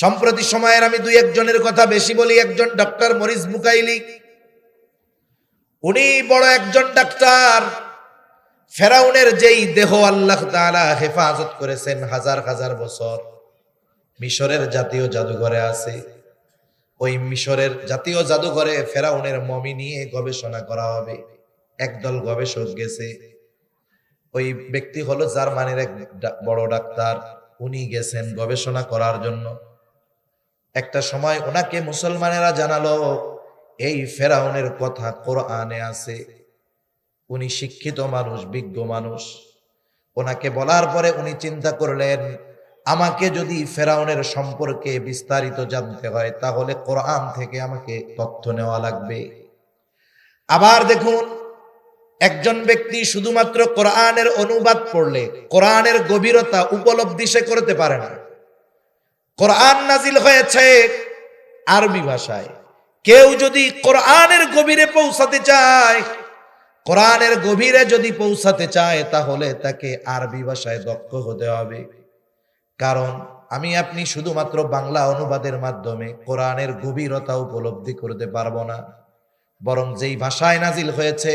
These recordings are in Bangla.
সম্প্রতি সময়ের আমি দুই একজনের কথা বেশি বলি, একজন ডক্টর মরিস মুকাইলি উনি বড় একজন ডাক্তার। ফেরাউনের যেই দেহ আল্লাহ তাআলা হেফাজত করেছেন হাজার হাজার বছর, মিশরের জাতীয় জাদুঘরে আছে। ওই মিশরের জাতীয় জাদুঘরে ফেরাউনের মমি নিয়ে গবেষণা করা হবে। একদল গবেষক গেছে। ওই ব্যক্তি হলো জার্মানির এক বড় ডাক্তার। উনি গেছেন গবেষণা করার জন্য। একটা সময় ওনাকে মুসলমানেরা জানালো, এই ফেরাউনের কথা কোরআনে আছে। উনি শিক্ষিত মানুষ, বিজ্ঞ মানুষ। ওনাকে বলার পরে উনি চিন্তা করলেন, আমাকে যদি ফেরাউনের সম্পর্কে বিস্তারিত জানতে হয়, তাহলে কোরআন থেকে আমাকে তথ্য নেওয়া লাগবে। আবার দেখুন, একজন ব্যক্তি শুধুমাত্র কোরআনের অনুবাদ পড়লে, কোরআনের গভীরতা উপলব্ধি সে করতে পারে না। কোরআন নাজিল হয়েছে আরবি ভাষায়। কেউ যদি কোরআনের গভীরে পৌঁছাতে চায়, কোরআনের গভীরে যদি পৌঁছাতে চায়, তাহলে তাকে আরবি ভাষায় দক্ষ হতে হবে। কারণ আমি আপনি শুধুমাত্র বাংলা অনুবাদের মাধ্যমে কোরআনের গভীরতা উপলব্ধি করতে পারব না। বরং যেই ভাষায় নাজিল হয়েছে,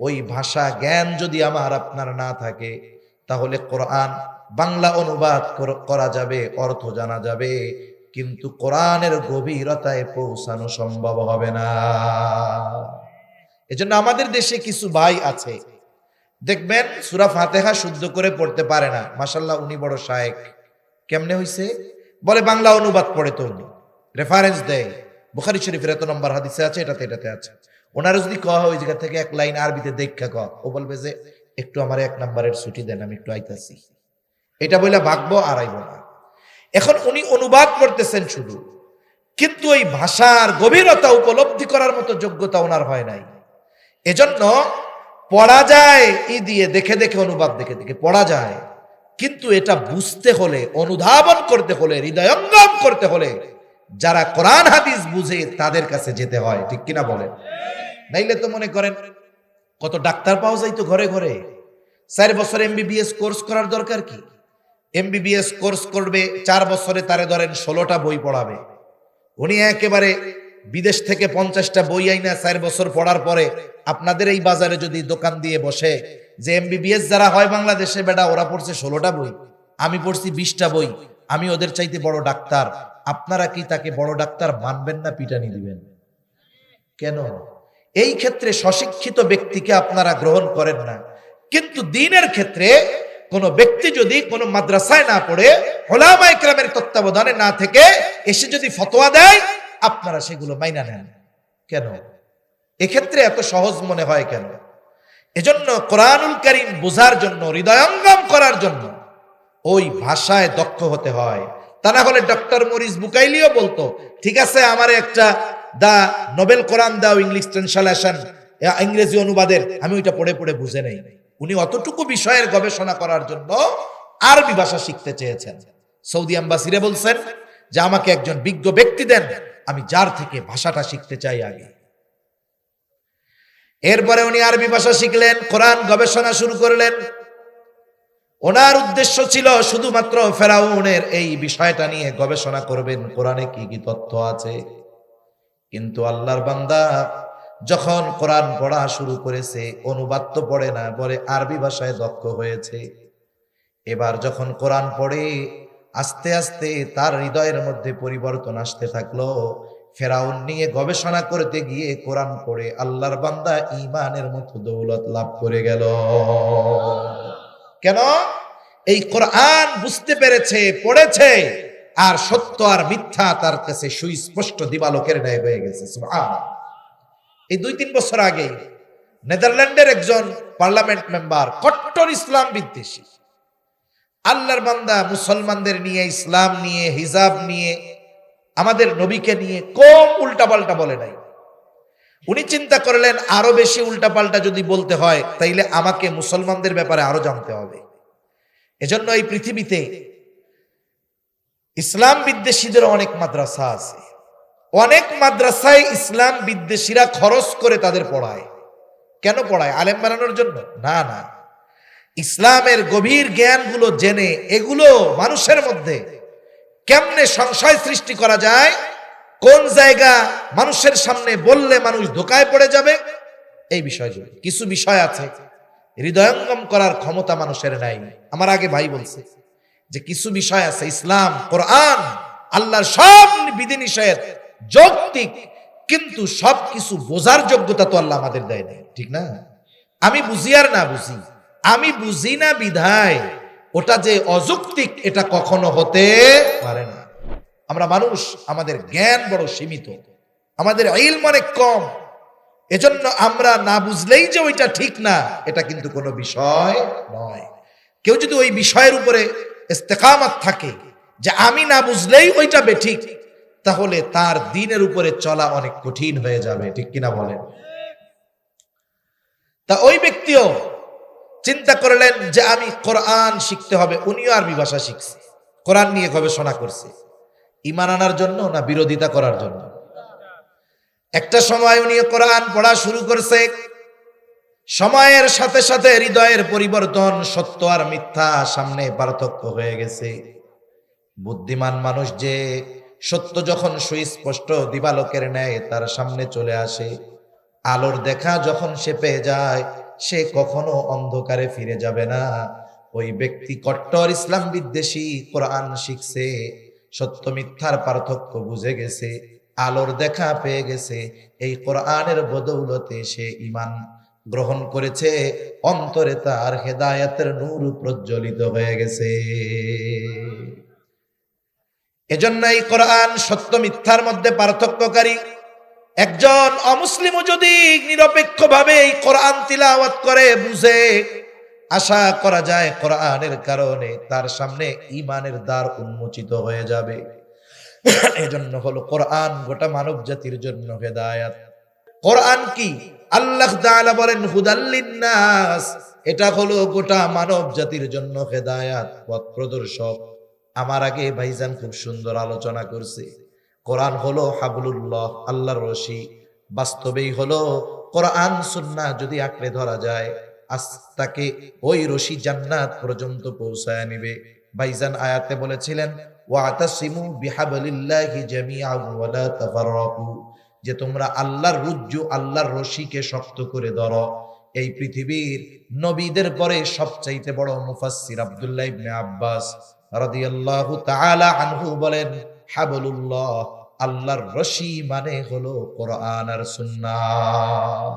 ওই ভাষা জ্ঞান যদি আমার আপনার না থাকে, তাহলে কোরআন বাংলা অনুবাদ করা যাবে, অর্থ জানা যাবে, কিন্তু কোরআনের গভীরতায় পৌঁছানো সম্ভব হবে না। এজন্য আমাদের দেশে কিছু ভাই আছে। দেখবেন, সুরা ফাতেহা শুদ্ধ করে পড়তে পারে না। মাসাল্লাহ উনি বড় শায়েক। কেমনে হইছে? বলে, বাংলা অনুবাদ পড়ে তো উনি। রেফারেন্স দেয়। বুখারি শরীফের এত নম্বর হাদিসে আছে, এটাতে এটাতে আছে। ওনার যদি কওয়া হয়, ওই জায়গা থেকে এক লাইন আরবিতে দেখা ক। ও বলবে যে, একটু আমার এক নম্বরের ছুটি দেন, আমি একটু আইতাছি। এটা বলে ভাগবো, আর আইব না। এখন উনি অনুবাদ করতেছেন শুধু, কিন্তু ওই ভাষার গভীরতা উপলব্ধি করার মতো যোগ্যতা ওনার হয় নাই। এজন্য পড়া যায়, ই দিয়ে দেখে দেখে, অনুবাদ দেখে দেখে পড়া যায়। কিন্তু এটা বুঝতে হলে, অনুধাবন করতে হলে, হৃদয়ঙ্গম করতে হলে, যারা কোরআন, হাদিস বুঝে তাদের কাছে যেতে হয়। ঠিক কিনা বলেন? নাইলে তো মনে করেন, কত ডাক্তার পাওয়া যায় তো ঘরে ঘরে। চার বছর এমবিবিএস কোর্স করার দরকার কি? এমবিবিএস কোর্স করবে, চার বছরে তারে ধরেন ষোলোটা বই পড়াবে। উনি একেবারে বিদেশ থেকে পঞ্চাশটা বই আইনা চার বছর পড়ার পরে আপনাদের এই বাজারে যদি দোকান দিয়ে বসে, যে এমবিবিএস যারা হয় বাংলাদেশে, বেটা ওরা পড়ছে ষোলোটা বই, আমি পড়ছি বিশটা বই, আমি ওদের চাইতে বড় ডাক্তার, আপনারা কি তাকে বড় ডাক্তার মানবেন না পিটানি দিবেন? কেন? এই ক্ষেত্রে সশিক্ষিত ব্যক্তিকে আপনারা গ্রহণ করেন না। কিন্তু দিনের ক্ষেত্রে কোন ব্যক্তি যদি কোনো মাদ্রাসায় না পড়ে হোলামা ইকরামের তত্ত্বাবধানে না থেকে এসে যদি ফতোয়া দেয়, আপনারা সেগুলো মাইনা নেন। কেন? এক্ষেত্রে এত সহজ মনে হয় কেন? এজন্য কোরআনুল করিম বোঝার জন্য, হৃদয়ঙ্গম করার জন্য ওই ভাষায় দক্ষ হতে হয়। তা না হলে ডক্টর মরিস বুকাইলিও বলতো, ঠিক আছে, আমার একটা দা নোবেল কোরআন দাও, ইংলিশ ট্রান্সলেশন, ইংরেজি অনুবাদের, আমি ওইটা পড়ে পড়ে বুঝে নেই। উনি অতটুকু বিষয়ের গবেষণা করার জন্য আরবি ভাষা শিখতে চেয়েছেন। সৌদি আম্বাসিরে বলছেন যে, আমাকে একজন বিজ্ঞ ব্যক্তি দেন, আমি যার থেকে ভাষাটা শিখতে চাই আগে। এরপরে উনি আরবি ভাষা শিখলেন, কোরআন গবেষণা শুরু করলেন। ওনার উদ্দেশ্য ছিল শুধুমাত্র ফেরাউনের এই বিষয়টা নিয়ে গবেষণা করবেন, কোরআনে কি কি তথ্য আছে। কিন্তু আল্লাহর বান্দা যখন কোরআন পড়া শুরু করেছে, অনুবাদ তো পড়ে না বলে আরবি ভাষায় দক্ষ হয়েছে। এবার যখন কোরআন পড়ে, আস্তে আস্তে তার হৃদয়ের মধ্যে পরিবর্তন আসতে থাকল। ফেরাউন নিয়ে গবেষণা করতে গিয়ে কোরআন পড়ে আল্লাহর বান্দা ইমানের মতো দৌলত লাভ করে গেল। কেন? এই কোরআন বুঝতে পেরেছে, পড়েছে, আর সত্য আর মিথ্যা তার কাছে সুস্পষ্ট দিবালোকের ন্যায় হয়ে গেছে। এই দুই তিন বছর আগে নেদারল্যান্ডের একজন পার্লামেন্ট মেম্বার কট্টর ইসলাম বিদ্বেষী। আল্লাহর বান্দা মুসলমানদের নিয়ে, ইসলাম নিয়ে, হিজাব নিয়ে, আমাদের নবীকে নিয়ে কম উল্টাপাল্টা বলে নাই। উনি চিন্তা করলেন, আরও বেশি উল্টাপাল্টা যদি বলতে হয়, তাইলে আমাকে মুসলমানদের ব্যাপারে আরও জানতে হবে। এজন্য এই পৃথিবীতে ইসলাম বিদ্বেষীদের অনেক মাদ্রাসা আছে। অনেক মাদ্রাসায় ইসলাম বিদ্বেষীরা খরচ করে তাদের পড়ায়। কেন পড়ায়? আলেম বানানোর জন্য? না না। ইসলামের গভীর জ্ঞানগুলো জেনে এগুলো মানুষের মধ্যে কেমনে সংশয় সৃষ্টি করা যায়, কোন জায়গা মানুষের সামনে বললে মানুষ ধোকায় পড়ে যাবে, এই বিষয়গুলো কিছু বিষয় আছে, হৃদয়ঙ্গম করার ক্ষমতা মানুষের নাই। আমার আগে ভাই বলছে যে কিছু বিষয় আছে, ইসলাম, কোরআন, আল্লাহর সব বিধিনিষেধ যৌক্তিক, কিন্তু সব কিছু বোঝার যোগ্যতা তো আল্লাহ আমাদের দেয় নাই, ঠিক না? আমি বুঝি আর না বুঝি? আমি বুঝি না বিধায়, ওটা যে অযৌক্তিক, এটা কখনো হতে পারে না। আমরা মানুষ, আমাদের জ্ঞান বড় সীমিত, আমাদের ইলম অনেক কম। এজন্য আমরা না বুঝলেই যে ওইটা ঠিক না, এটা কিন্তু কোনো বিষয় নয়। কেউ যদি ওই বিষয়ের উপরে ইস্তেকামাত থাকে যে আমি না বুঝলেই ওইটা বেঠিক তাহলে তার দিনের উপরে চলা অনেক কঠিন হয়ে যাবে, ঠিক কিনা বলেন? তা ওই ব্যক্তিও চিন্তা করলেন যে আমি কোরআন শিখতে হবে, উনিও আরবি ভাষা শিখছে, কোরআন নিয়ে গবেষণা করছে। ইমান আনার জন্য না বিরোধিতা করার জন্য? একটা সময় উনি কোরআন পড়া শুরু করছে, সময়ের সাথে সাথে হৃদয়ের পরিবর্তন সত্য আর মিথ্যা সামনে পার্থক্য হয়ে গেছে। বুদ্ধিমান মানুষ যে সত্য যখন সুস্পষ্ট দিবালোকের ন্যায় তার সামনে চলে আসে, আলোর দেখা যখন সে পেয়ে যায়, সে কখনো অন্ধকারে ফিরে যাবে না। ওই ব্যক্তি কট্টর ইসলাম বিদ্বেষী কোরআন শিখছে, সত্য মিথ্যার পার্থক্য বুঝে গেছে, আলোর দেখা পেয়ে গেছে, এই কোরআনের বদৌলতে সে ইমান গ্রহণ করেছে, অন্তরে তার হেদায়াতের নূর প্রজ্বলিত হয়ে গেছে। এজন্য এই কোরআন সত্য মিথ্যার মধ্যে পার্থক্যকারী। একজন অমুসলিমও যদি নিরপেক্ষভাবে এই কোরআন তিলাওয়াত করে, বুঝে, আশা করা যায় কোরআনের কারণে তার সামনে ইমানের দ্বার উন্মোচিত হয়ে যাবে। এজন্য হলো কোরআন গোটা মানব জাতির জন্য হেদায়াত। কোরআন কি? আল্লাহ তাআলা বলেন হুদাল্লিন্নাস এটা হলো গোটা মানব জাতির জন্য হেদায়াত, পথ প্রদর্শক। আমার আগে ভাইজান খুব সুন্দর আলোচনা করছে। কোরআন হলো হাবলুল্লাহ, আল্লাহর রশি। বাস্তবেই হলো কোরআন, সুন্নাহ যদি আঁকড়ে ধরা যায়, আজ তাকে ওই রশি জান্নাত পর্যন্ত পৌঁছায় নিবে। ভাইজান আয়াতে বলেছিলেন, ওয়াতাসিমু বিহাবলিল্লাহি জামিআন ওয়া লা তাফাররাকু যে তোমরা আল্লাহর রুজ্জু, আল্লাহর রশিকে শক্ত করে ধরো। এই পৃথিবীর নবীদের পরে সবচাইতে বড় মুফাসসির আব্দুল্লাহ ইবনে আব্বাস। রাদিয়াল্লাহু তাআলা আনহু বলেন, হাবলুল্লাহ, আল্লাহর রশি মানে হলো কোরআন আর সুন্নাহ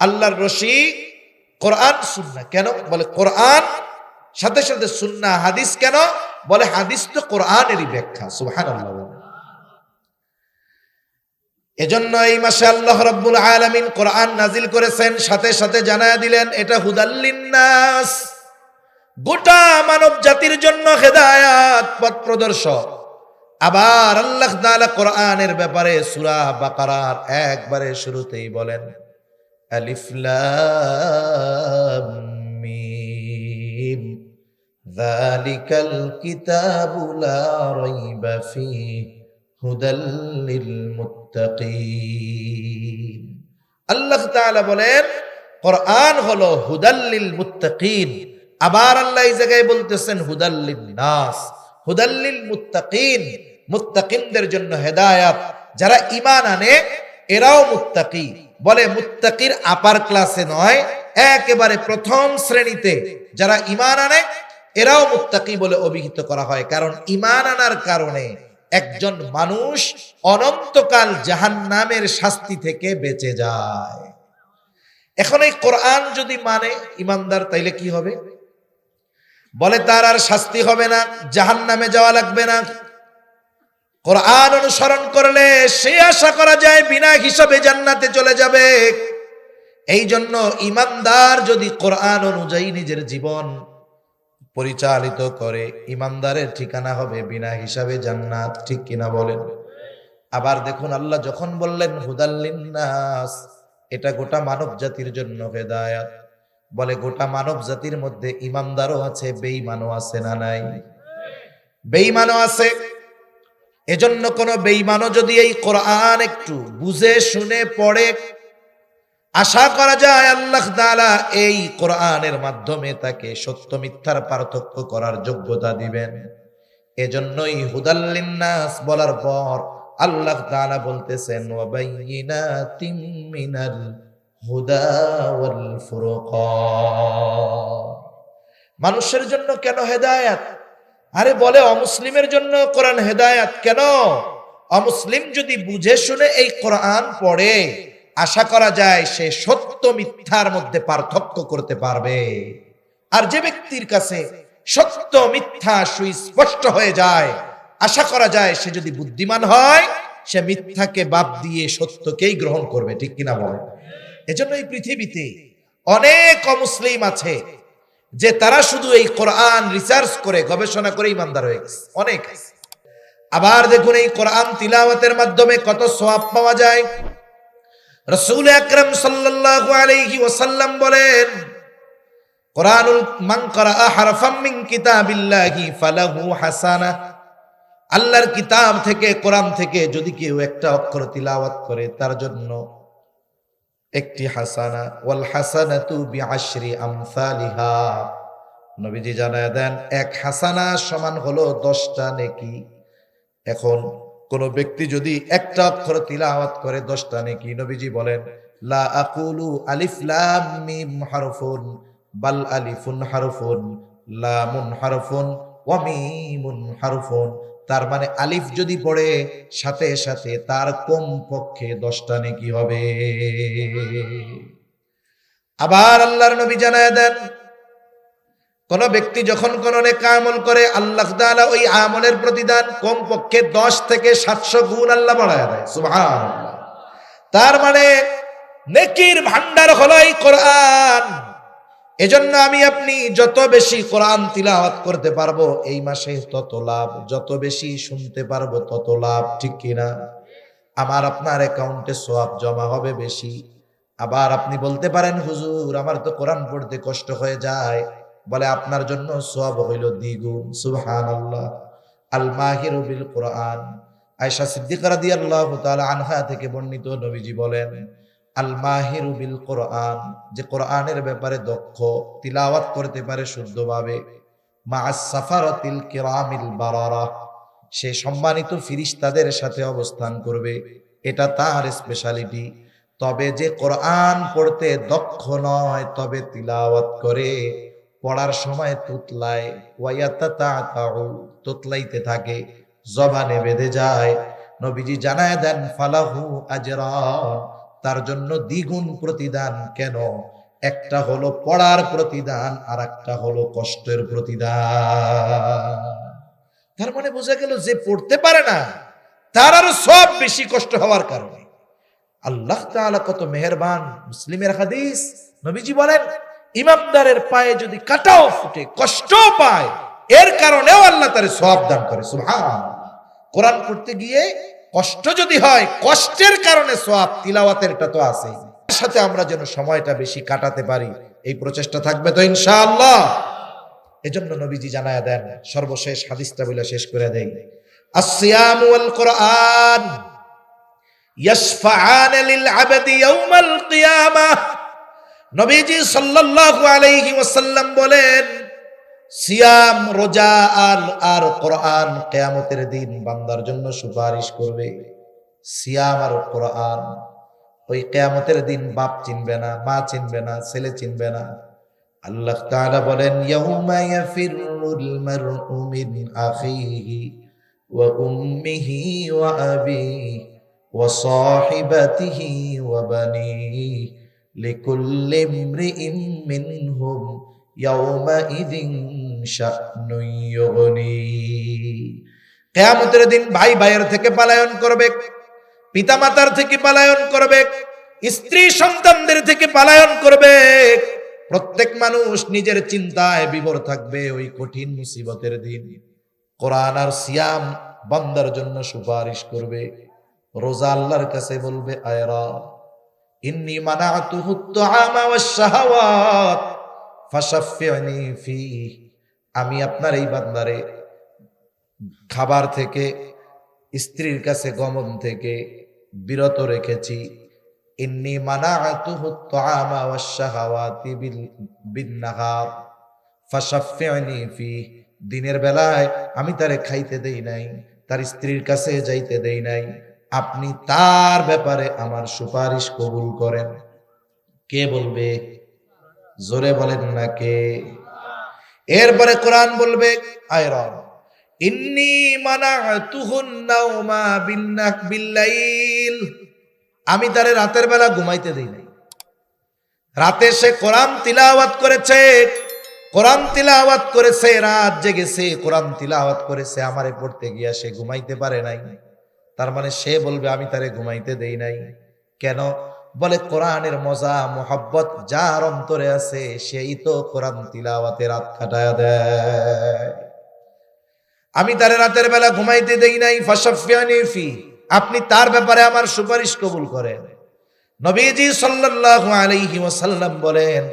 আল্লাহর রশি কোরআন সুন্নাহ কেন? বলে কোরআন, সাথে সাথে সুন্নাহ হাদিস কেন? বলে হাদিস তো কোরআনেরই ব্যাখ্যা, সুবহানাল্লাহ এজন্য এই মাসে আল্লাহ রাব্বুল আলামিন কোরআন নাজিল করেছেন, সাথে সাথে জানায়া দিলেন, এটা হুদাল্লিন্নাস গোটা মানব জাতির জন্য হেদায়াত পথ প্রদর্শক। আবার আল্লাহ তাআলা কোরআনের ব্যাপারে সূরা বাকারার একবারে শুরুতেই বলেন, আলিফ লাম মিম, যালিকাল কিতাবু লা রাইবা ফীহি, হুদাল লিল মুত্তাকিন। আল্লাহ তাআলা বলেন, কোরআন হলো হুদাল্লিল মুত্তাকিন। আবার আল্লাহ এই জায়গায় বলতেছেন, হুদাল্লিন নাস, হুদাল্লিল মুত্তাকিন। মুত্তাকিনদের জন্য হেদায়াত। যারা ইমান আনে, এরাও মুত্তাকি। বলে, মুত্তাকির আপার ক্লাসে নয়, একেবারে প্রথম শ্রেণীতে যারা ইমান আনে, এরাও মুত্তাকি বলে অভিহিত করা হয়। কারণ ইমান আনার কারণে একজন মানুষ অনন্তকাল জাহান নামের শাস্তি থেকে বেঁচে যায়। এখন এই কোরআন যদি মানে ইমানদার তাইলে কি হবে? বলে তার আর শাস্তি হবে না জাহান নামে যাওয়া লাগবে না। কোরআন অনুসরণ করলে সে আশা করা যায় বিনা হিসাবে জান্নাতে চলে যাবে। এই জন্য ইমানদার যদি কোরআন অনুযায়ী নিজের জীবন পরিচালিত করে, ইমানদারের ঠিকানা হবে বিনা হিসাবে জান্নাত, ঠিক কিনা বলেন? আবার দেখুন, আল্লাহ যখন বললেন হুদাল্লিন্নাস এটা গোটা মানব জাতির জন্য হেদায়াত। বলে, গোটা মানব জাতির মধ্যে ইমানদারও আছে, বেঈমানও আছে না নাই? বেঈমানও আছে। এজন্য কোন বেঈমানও যদি এই কোরআন একটু বুঝে, শুনে, পড়ে, আশা করা যায় আল্লাহ তাআলা এই কোরআনের মাধ্যমে তাকে সত্য মিথ্যার পার্থক্য করার যোগ্যতা দিবেন। এজন্যই হুদাল্লিন্নাস বলার পর আল্লাহ তাআলা বলতেছেন ওয়াবাইয়িনাতিম মিনাল হুদা মানুষের জন্য কেন হেদায়াত? আরে বলে, অমুসলিমের জন্য কোরআন হেদায়াত কেন? অমুসলিম যদি বুঝে শুনে এই কোরআন পড়ে, আশা করা যায় সে সত্য মিথ্যার মধ্যে পার্থক্য করতে পারবে। আর যে ব্যক্তির কাছে সত্য মিথ্যা সুস্পষ্ট হয়ে যায়, আশা করা যায় সে যদি বুদ্ধিমান হয়, সে মিথ্যাকে বাদ দিয়ে সত্যকেই গ্রহণ করবে। ঠিক কিনা বলে এজন্য এই পৃথিবীতে অনেক অমুসলিম আছে যে তারা শুধু এই কোরআন রিসার্চ করে, গবেষণা করে ইমানদার হয়ে গেছে। অনেক আবার দেখুন এই কোরআন তিলাওয়াতের মাধ্যমে কত সোয়াব পাওয়া যায়। রসুল আকরাম সাল্লাল্লাহু আলাইহি ওয়াসাল্লাম বলেন, কোরআনুল মান করা হারফাম মিন কিতাবিল্লাহি ফালাহু হাসানা। আল্লাহর কিতাব থেকে, কোরআন থেকে যদি কেউ একটা অক্ষর তিলাওয়াত করে, তার জন্য একটি হাসানা, ওয়াল হাসানাতু বিআশরি আমসালিহা। নবীজি জানায় দেন, এক হাসানা সমান হলো দশটা নেকি। এখন কোন ব্যক্তি যদি একটা অক্ষর তিলাওয়াত করে দশটা নেকি, নবীজি বলেন, লা আকুলু আলিফ লাম মিম হারফুন, বাল আলিফুন হারফুন, লামুন হারফুন, ওয়া মিমুন হারফুন তার মানে আলিফ যদি পড়ে, সাথে সাথে তার কম পক্ষে দশটা নেকি হবে। আবার আল্লাহর নবী জানায় দেন, কোন ব্যক্তি যখন কোন নেক আমল করে, আল্লাহ তাআলা ওই আমলের প্রতিদান কম পক্ষে দশ থেকে সাতশো গুণ আল্লাহ বাড়ায় দেয়, সুবহানাল্লাহ। তার মানে নেকির ভান্ডার হলো এই কোরআন। এজন্য আমি আপনি যত বেশি কোরআন তিলাওয়াত করতে পারব এই মাসে তত লাভ। যত বেশি শুনতে পারব তত লাভ, ঠিক কিনা আমার আপনার অ্যাকাউন্টে সোয়াব জমা হবে বেশি। আবার আপনি বলতে পারেন, হুজুর, আমার তো কোরআন পড়তে কষ্ট হয়ে যায়। বলে, আপনার জন্য সোয়াব হইল দ্বিগুণ। সুবহানাল্লাহ। আল মাহির বিল কোরআন। আয়েশা সিদ্দিকা রাদিয়াল্লাহু তাআলা আনহা থেকে বর্ণিত নবীজি বলেন আল মাহির বিল কোরআন, যে কোরআনের ব্যাপারে দক্ষ, তিলাওয়াত করতে পারে শুদ্ধভাবে। মা সাফারাতিল কিরামিল বারারা, সে সম্মানিত ফিরিস্তাদের সাথে অবস্থান করবে। এটা তার স্পেশালিটি তবে যে কোরআন পড়তে দক্ষ নয়, তবে তিলাওয়াত করে। পড়ার সময় তুতলায় তুতলাইতে থাকে। জবানে বেঁধে যায়। নবীজি জানায় দেন, ফালাহু আজরান। তার জন্য দ্বিগুণ প্রতিদান কেন? একটা হলো পড়ার প্রতিদান আর একটা হলো কষ্টের প্রতিদান। তার মানে বোঝা গেল যে পড়তে পারে না, তার আরও সব বেশি কষ্ট হওয়ার কারণে। আল্লাহ তাআলা কত মেহেরবান। মুসলিমের হাদিস, নবীজি বলেন, ইমামদারের পায়ে যদি কাটাও ফুটে কষ্ট পায়, এর কারণেও আল্লাহ তার সব দান করে সুবহান কোরআন পড়তে গিয়ে কষ্ট যদি হয়, কষ্টের কারণে সব তিলাওয়াতেরটা তো আছেই। এর সাথে আমরা যেন সময়টা বেশি কাটাতে পারি, এই প্রচেষ্টা থাকবে তো ইনশাআল্লাহ। এজন্য নবীজি জানায়া দেন, সর্বশেষ হাদিসটা বলে শেষ করে দেই। আসিয়াম ওয়াল কোরআন ইয়াশফাআন লিল আবদি ইয়াউমাল কিয়ামাহ নবীজি সাল্লাল্লাহু আলাইহি ওয়াসাল্লাম বলেন সিয়াম, রোজা আর আর কোরআন কিয়ামতের দিন বান্দার জন্য সুপারিশ করবে। সিয়াম আর কোরআন, ওই কিয়ামতের দিন বাপ চিনবে না, মা চিনবে না, ছেলে চিনবে না। আল্লাহ তাআলা বলেন, ইয়াউমা ইয়াফিরুল মারউ মিন আখিহি ওয়া উম্মিহি ওয়া আবিহি ওয়া সাহিবাতিহি ওয়া বানিহি লিকুল্লি ইমরিইম মিনহুম ইয়াউমাইযিন কিয়ামতের দিন ভাই ভাইয়ের থেকে পালায়ন করবে, পিতামাতার থেকে পালায়ন করবে, স্ত্রী সন্তানদের থেকে পালায়ন করবে। প্রত্যেক মানুষ নিজের চিন্তায় বিভোর থাকবে ওই কঠিন মুসিবতের দিন। কোরআন আর সিয়াম বান্দার জন্য সুপারিশ করবে। রোজা আল্লাহর কাছে বলবে আয়রা ইন্নি মানাতুহু আত-তাআমা ওয়াশ-শাহাওয়াত আমি আপনার এই বান্দারে খাবার থেকে, স্ত্রীর কাছে গমন থেকে বিরত রেখেছি। ইন্নি মানাতুহু আত-তাআমা ফি, দিনের বেলায় আমি তারে খাইতে দেই নাই, তার স্ত্রীর কাছে যাইতে দেই নাই। আপনি তার ব্যাপারে আমার সুপারিশ কবুল করেন। কে বলবে? জোরে বলেন না কে? এরপরে কোরআন বলবে, আয় রব, ইন্নি বিল্লাইল। আমি তারে রাতের বেলা ঘুমাইতে দেই নাই। রাতে সে কোরআন তিলাওয়াত করেছে, কোরআন তিলাওয়াত করেছে, রাত জেগেছে, কোরআন তিলাওয়াত করেছে, আমারে পড়তে গিয়া সে ঘুমাইতে পারে নাই। তার মানে সে বলবে, আমি তারে ঘুমাইতে দেই নাই। কেন? বলে, কোরআনের মজা, মোহাব্বত যার অন্তরে আছে, সেই তো কোরআন তিলাওয়াতে রাত কাটায় দেয়। আমি তারে রাতের বেলা ঘুমাইতে দেই নাই ফি। আপনি তার ব্যাপারে আমার সুপারিশ কবুল করেন। নবীজি সাল্লাল্লাহু আলাইহি ওয়াসাল্লাম বলেন,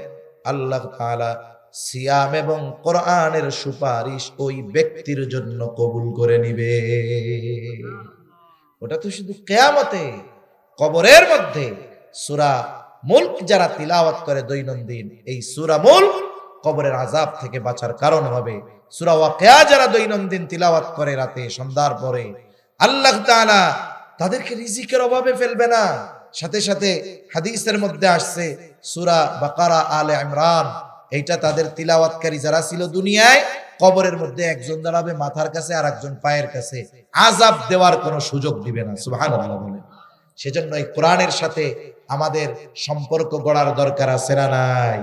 আল্লাহ তাআলা সিয়াম এবং কোরআনের সুপারিশ ওই ব্যক্তির জন্য কবুল করে নিবে। ওটা তো শুধু কেয়ামতে, কবরের মধ্যে সূরা মুল্ক যারা তিলাওয়াত করে দৈনন্দিন, এই সুরা মুল্ক কবরের আজাব থেকে বাঁচার কারণ হবে। সূরা ওয়াকিয়া যারা দৈনন্দিন তিলাওয়াত করে রাতে, সন্ধ্যার পরে, আল্লাহ তাআলা তাদেরকে রিজিকের অভাবে ফেলবে না। সাথে সাথে হাদিসের মধ্যে আসছে, সুরা বাকারা আলে ইমরান, এইটা তাদের তিলাওয়াতকারী যারা ছিল দুনিয়ায়, কবরের মধ্যে একজন দাঁড়াবে মাথার কাছে আর একজন পায়ের কাছে। আজাব দেওয়ার কোনো সুযোগ দিবে না, সুবহানাল্লাহ বলে। সেজন্য এই কোরআনের সাথে আমাদের সম্পর্ক গড়ার দরকার আছে না নাই?